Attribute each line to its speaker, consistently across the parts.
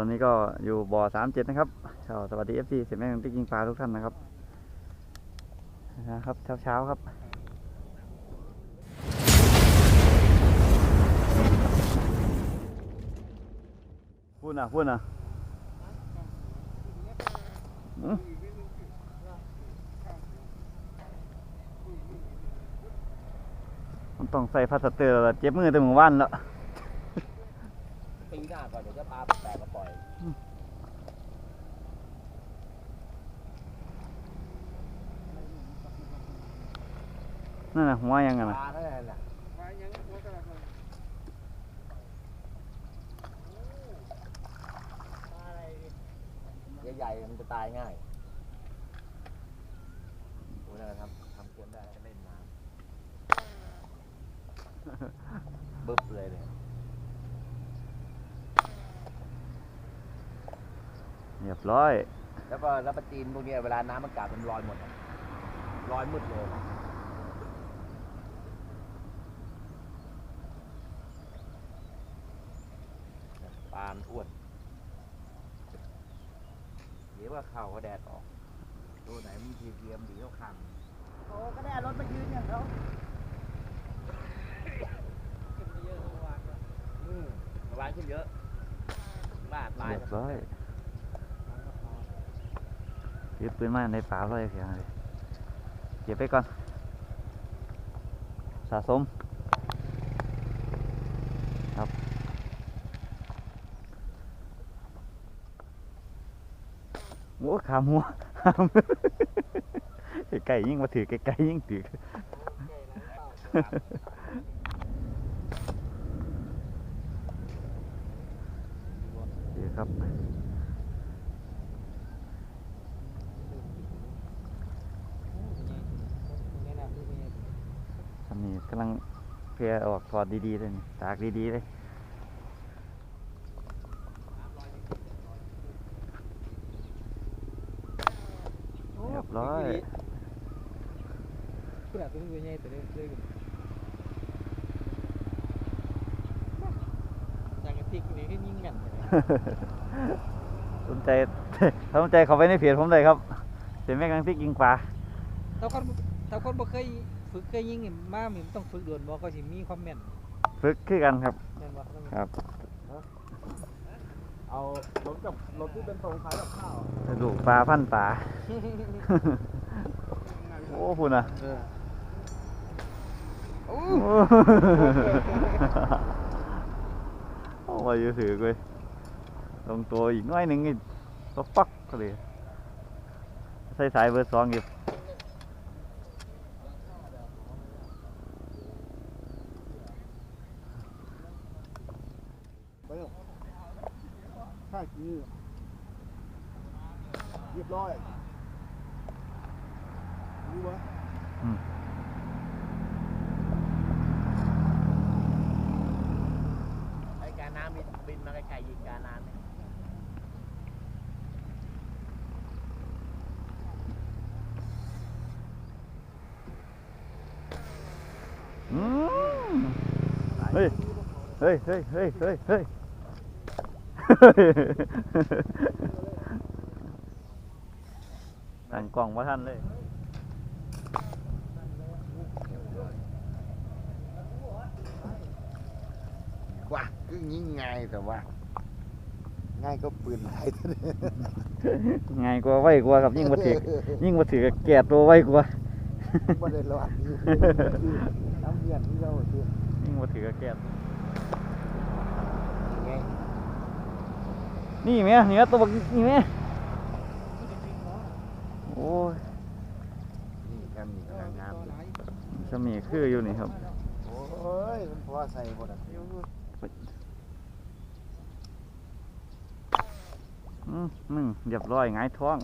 Speaker 1: ตอนนี้ก็อยู่บ่อสามเจ็ดนะครับชาวสวัสดีเอฟซีเสียแม่งติ๊กยิงปลาทุกท่านนะครับนะครับเช้าเช้าครับพูดนะพูดนะอื้อมันต้องใส่พาสเตอร์แล้วเจ็บมือแต่หมู่บ้านแล้ว
Speaker 2: ก่อนเดี๋ยวจะพาแปลกมาปล่อย
Speaker 1: นั่นน่ะหัวยังไง
Speaker 2: ป
Speaker 1: นะ
Speaker 2: ลาเท่านั้นแหละใหญ่ๆมันจะตายง่ายโอ้ยนั่นทำทำเกมได้จะเล่นน้ำบึ๊บเลยเนี่ย
Speaker 1: เรียบร้อย
Speaker 2: แล้วก็แล้วปลาจีนพวกเนี้ยเวลาน้ำมันกัดมันลอยหมดอะลอยมืดเลยปลามันอ้วน เดี๋ยวว่าเข่าก็แดดออก ตัวไหนมันทีเทียมดีเขาคัน
Speaker 3: โอ้ก็ได้เอารถมายืนอย่างเขา
Speaker 2: อืมระวางขึ้นเยอะบ้าตาย
Speaker 1: เรียบร้อย ยึดปืนมาในป่าเลยเพียงเลยเก็บไปก่อน สะสม ครับ โอ้ขาหัวไก่ยิ่งมาถือไก่ยิ่งถือครับ อันนี้กำลัง เพื่อออกถอดดีๆเลยนี่ตากดีๆเลยเรียบร้อย
Speaker 3: เพื่อนตัวนี้ใหญ่ตัวนี้เลยจากกระติกนี่ก็ยิงกัน
Speaker 1: สนใจถ้าสนใจเขาไปในเพจผมเลยครับเสียแม่กังที่กิงปลา
Speaker 3: ถ้าคน ถ้าคนบ่เคยฝึกเคยยิงนี่มามันต้องฝึกโดนบ่ก็สิมีความแม่น
Speaker 1: ฝึกคือกันครับ
Speaker 3: แม่นบ่ต้อง
Speaker 1: ครับ
Speaker 2: เอารถกับรถที่เป็นทรงคล้ายกับข้าว
Speaker 1: กระดูกปลาพันปลา โอ้พูดนะ
Speaker 3: เออ
Speaker 1: โอ้โอ้ยอยู่ถือเว้ยลงตัวอีกหน้อยหนึ่งนี่ก็ปักก็เลยใส่สายเบอร์สองอยู่
Speaker 4: ไปเถอะ ค่ากี้เรียบร้อยรู้ปะ
Speaker 1: อืม
Speaker 2: ไอ้การน้ำบินบินมาไกลๆยิงการน้ำเนี่ย
Speaker 1: อืมเฮ้ย เฮ้ย เฮ้ย เฮ้ย เฮ้ย เฮ้ยตั้งกล่องว่าท่านเลย
Speaker 4: ว่าก็ยิ่งง่ายแต่ว่า ง่ายก็ปืนหลายตัวเนี่ย
Speaker 1: ง่ายกว่าไวกว่าครับยิ่งมาถือยิ่งมาถือแก่ตัวไวกว่า
Speaker 4: ไม่ได้รอดอยู่น้ำเงียนที่เราเชื่อ
Speaker 1: ยิ่งมาถือแก่
Speaker 4: ไง
Speaker 1: นี่แม่เหนือตัวบักนี่แม่โอ้ย
Speaker 4: นี่กันนี่กำลังงามอยู่
Speaker 1: สมีคืออยู่นี่ครับ
Speaker 4: โอ้ยมันพอใส่หมดอะ
Speaker 1: อืมมึงเรียบร้อยหงายท้อง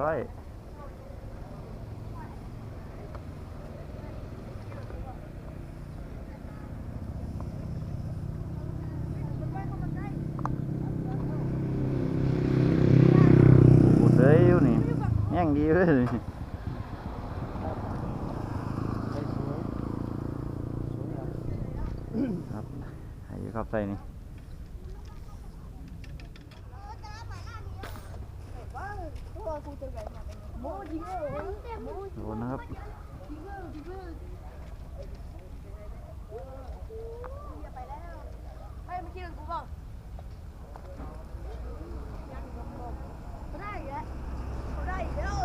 Speaker 1: ร้อยบุดยยูนี่ย่งดีเลย
Speaker 3: ครับ
Speaker 1: ใส่นี่ โดนนะครับ
Speaker 5: เฮ้ยเมื่อกี้กูบอกได้อีกแล้วได้อีกแล้ว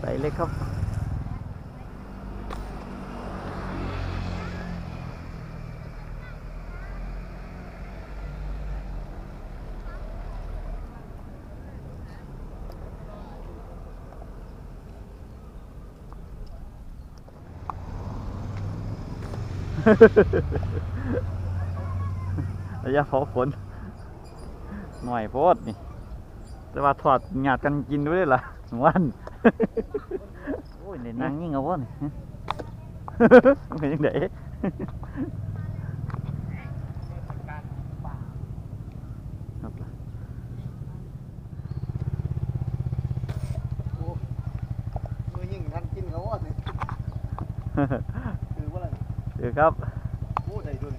Speaker 1: ใส่เล็กครับ ระยะเผาฝนหน่อยโพดนี่ แต่ว่าถอดหยาดกันกินด้วยล่ะวันโอ้ยในนั่งยิ่งเอาวะนี่มันเป็นยังไงครับ
Speaker 4: มือยิงทันกินเขาว่าเนี่ยคือว่าอะไร
Speaker 1: ถือครับ
Speaker 4: โอ้ได้ด้วย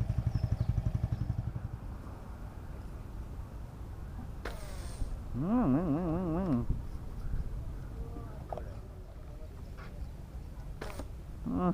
Speaker 1: อืมอืมอืมอืมอืม